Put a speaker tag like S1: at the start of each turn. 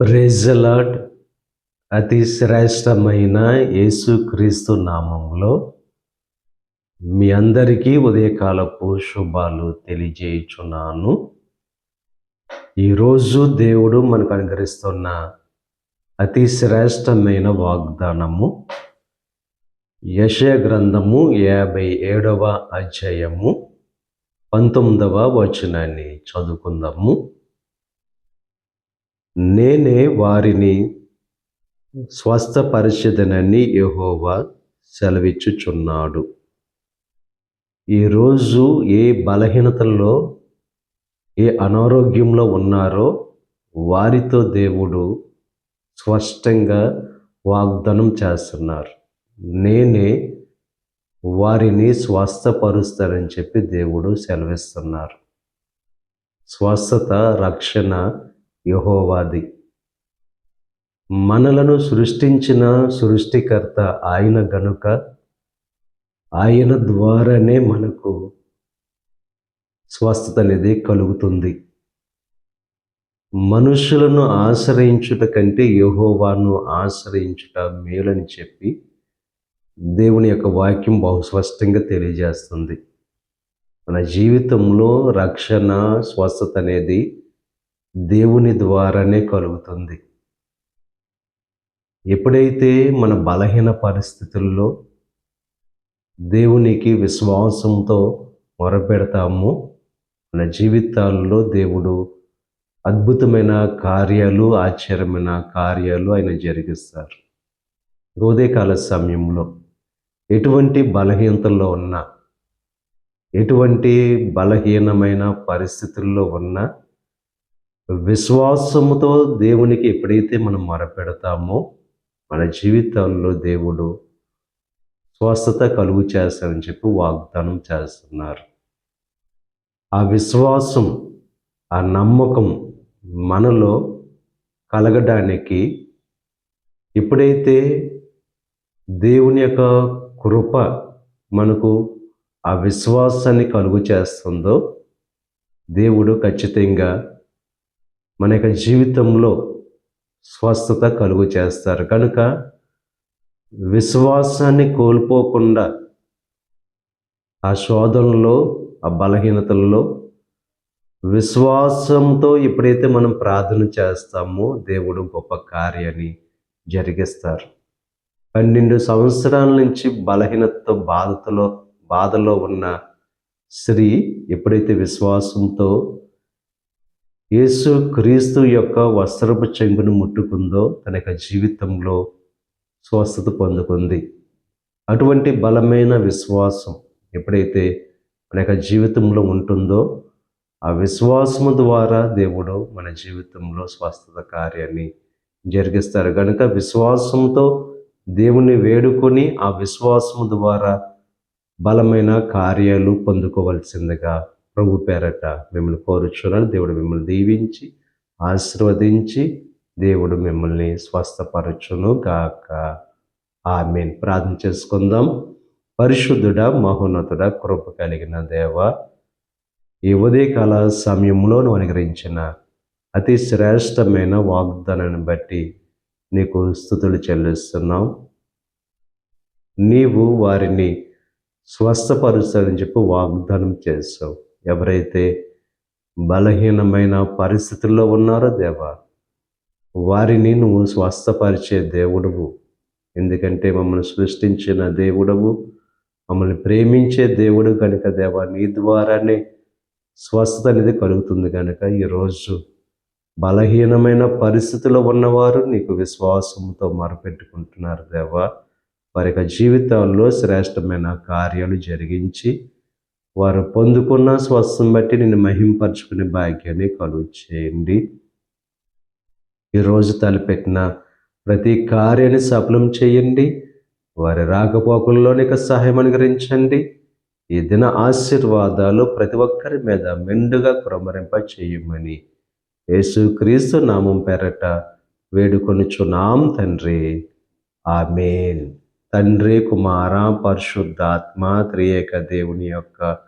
S1: ప్రెజలాడ్ అతి శ్రేష్టమైన యేసుక్రీస్తు నామంలో మీ అందరికీ ఉదయకాలపు శుభాలు తెలియజేయుచున్నాను. ఈరోజు దేవుడు మనకు అనుగ్రహిస్తున్న అతి శ్రేష్టమైన వాగ్దానము యశయ గ్రంథము యాభై ఏడవ అధ్యాయము పంతొమ్మిదవ వచనాన్ని చదువుకుందాము. నేనే వారిని స్వస్థపరిచదనని యహోవా సెలవిచ్చుచున్నాడు. ఈరోజు ఏ బలహీనతల్లో ఏ అనారోగ్యంలో ఉన్నారో వారితో దేవుడు స్పష్టంగా వాగ్దానం చేస్తున్నారు. నేనే వారిని స్వస్థపరుస్తానని చెప్పి దేవుడు సెలవిస్తున్నారు. స్వస్థత రక్షణ యహోవాది. మనలను సృష్టించిన సృష్టికర్త ఆయన గనుక ఆయన ద్వారానే మనకు స్వస్థత అనేది కలుగుతుంది. మనుషులను ఆశ్రయించుట కంటే యహోవాను ఆశ్రయించుట మేలని చెప్పి దేవుని యొక్క వాక్యం బహుస్పష్టంగా తెలియజేస్తుంది. మన జీవితంలో రక్షణ స్వస్థత అనేది దేవుని ద్వారానే కలుగుతుంది. ఎప్పుడైతే మన బలహీన పరిస్థితుల్లో దేవునికి విశ్వాసంతో మొరపెడతామో మన జీవితాల్లో దేవుడు అద్భుతమైన కార్యాలు ఆశ్చర్యమైన కార్యాలు ఆయన జరిగిస్తారు. ఉదయకాల సమయంలో ఎటువంటి బలహీనతల్లో ఉన్నా ఎటువంటి బలహీనమైన పరిస్థితుల్లో ఉన్నా విశ్వాసముతో దేవునికి ఎప్పుడైతే మనం మొరపెడతామో మన జీవితంలో దేవుడు స్వస్థత కలుగు చేస్తారని చెప్పి వాగ్దానం చేస్తున్నారు. ఆ విశ్వాసం ఆ నమ్మకం మనలో కలగడానికి ఎప్పుడైతే దేవుని యొక్క కృప మనకు ఆ విశ్వాసాన్ని కలుగు చేస్తుందో దేవుడు ఖచ్చితంగా మన యొక్క జీవితంలో స్వస్థత కలుగు చేస్తారు. కనుక విశ్వాసాన్ని కోల్పోకుండా ఆ శోధనలో ఆ బలహీనతల్లో విశ్వాసంతో ఎప్పుడైతే మనం ప్రార్థన చేస్తామో దేవుడు గొప్ప కార్యాన్ని జరిగిస్తారు. పన్నెండు సంవత్సరాల నుంచి బలహీనతతో బాధతో బాధలో ఉన్న స్త్రీ ఎప్పుడైతే విశ్వాసంతో యేసు క్రీస్తు యొక్క వస్త్రపు చెంగును ముట్టుకుందో తన యొక్క జీవితంలో స్వస్థత పొందుకుంది. అటువంటి బలమైన విశ్వాసం ఎప్పుడైతే మన యొక్క జీవితంలో ఉంటుందో ఆ విశ్వాసము ద్వారా దేవుడు మన జీవితంలో స్వస్థత కార్యాన్ని జరిగిస్తారు. కనుక విశ్వాసంతో దేవుని వేడుకొని ఆ విశ్వాసము ద్వారా బలమైన కార్యాలు పొందుకోవలసిందిగా ప్రభు పేరట మిమ్మల్ని కోరుచున్నాను. దేవుడు మిమ్మల్ని దీవించి ఆశీర్వదించి దేవుడు మిమ్మల్ని స్వస్థపరచును గాక. ఆమెన్. ప్రార్థన చేసుకుందాం. పరిశుద్ధుడ మహోన్నతుడ కృప కలిగిన దేవ ఈ ఉదయకాల సమయంలో నువ్వు అనుగ్రహించిన అతి శ్రేష్టమైన వాగ్దానాన్ని బట్టి నీకు స్థుతులు చెల్లిస్తున్నాం. నీవు వారిని స్వస్థపరుస్తానని చెప్పి వాగ్దానం చేస్తావు ఎవరైతే బలహీనమైన పరిస్థితుల్లో ఉన్నారో దేవా వారిని నువ్వు స్వస్థపరిచే దేవుడవు. ఎందుకంటే మమ్మల్ని సృష్టించిన దేవుడవు మమ్మల్ని ప్రేమించే దేవుడు కనుక దేవా నీ ద్వారానే స్వస్థత అనేది కలుగుతుంది కనుక ఈరోజు బలహీనమైన పరిస్థితిలో ఉన్నవారు నీకు విశ్వాసంతో మరపెట్టుకుంటున్నారు దేవా. వారి యొక్క జీవితాల్లో శ్రేష్టమైన కార్యాలు జరిగించి వారు పొందుకున్న స్వస్థం బట్టి నేను మహింపరచుకునే భాగ్యాన్ని కలుగు చేయండి. ఈరోజు తలపెట్టిన ప్రతి కార్యాన్ని సఫలం చేయండి. వారి రాకపోకల్లో నీకు సహాయం అనుగ్రహించండి. ఈ దిన ఆశీర్వాదాలు ప్రతి ఒక్కరి మీద మెండుగా కురమరింప చేయమని యేసుక్రీస్తు నామం పేరట వేడుకొనుచున్నాం తండ్రి. ఆమెన్. తండ్రి కుమార పరిశుద్ధాత్మ త్రియేక దేవుని యొక్క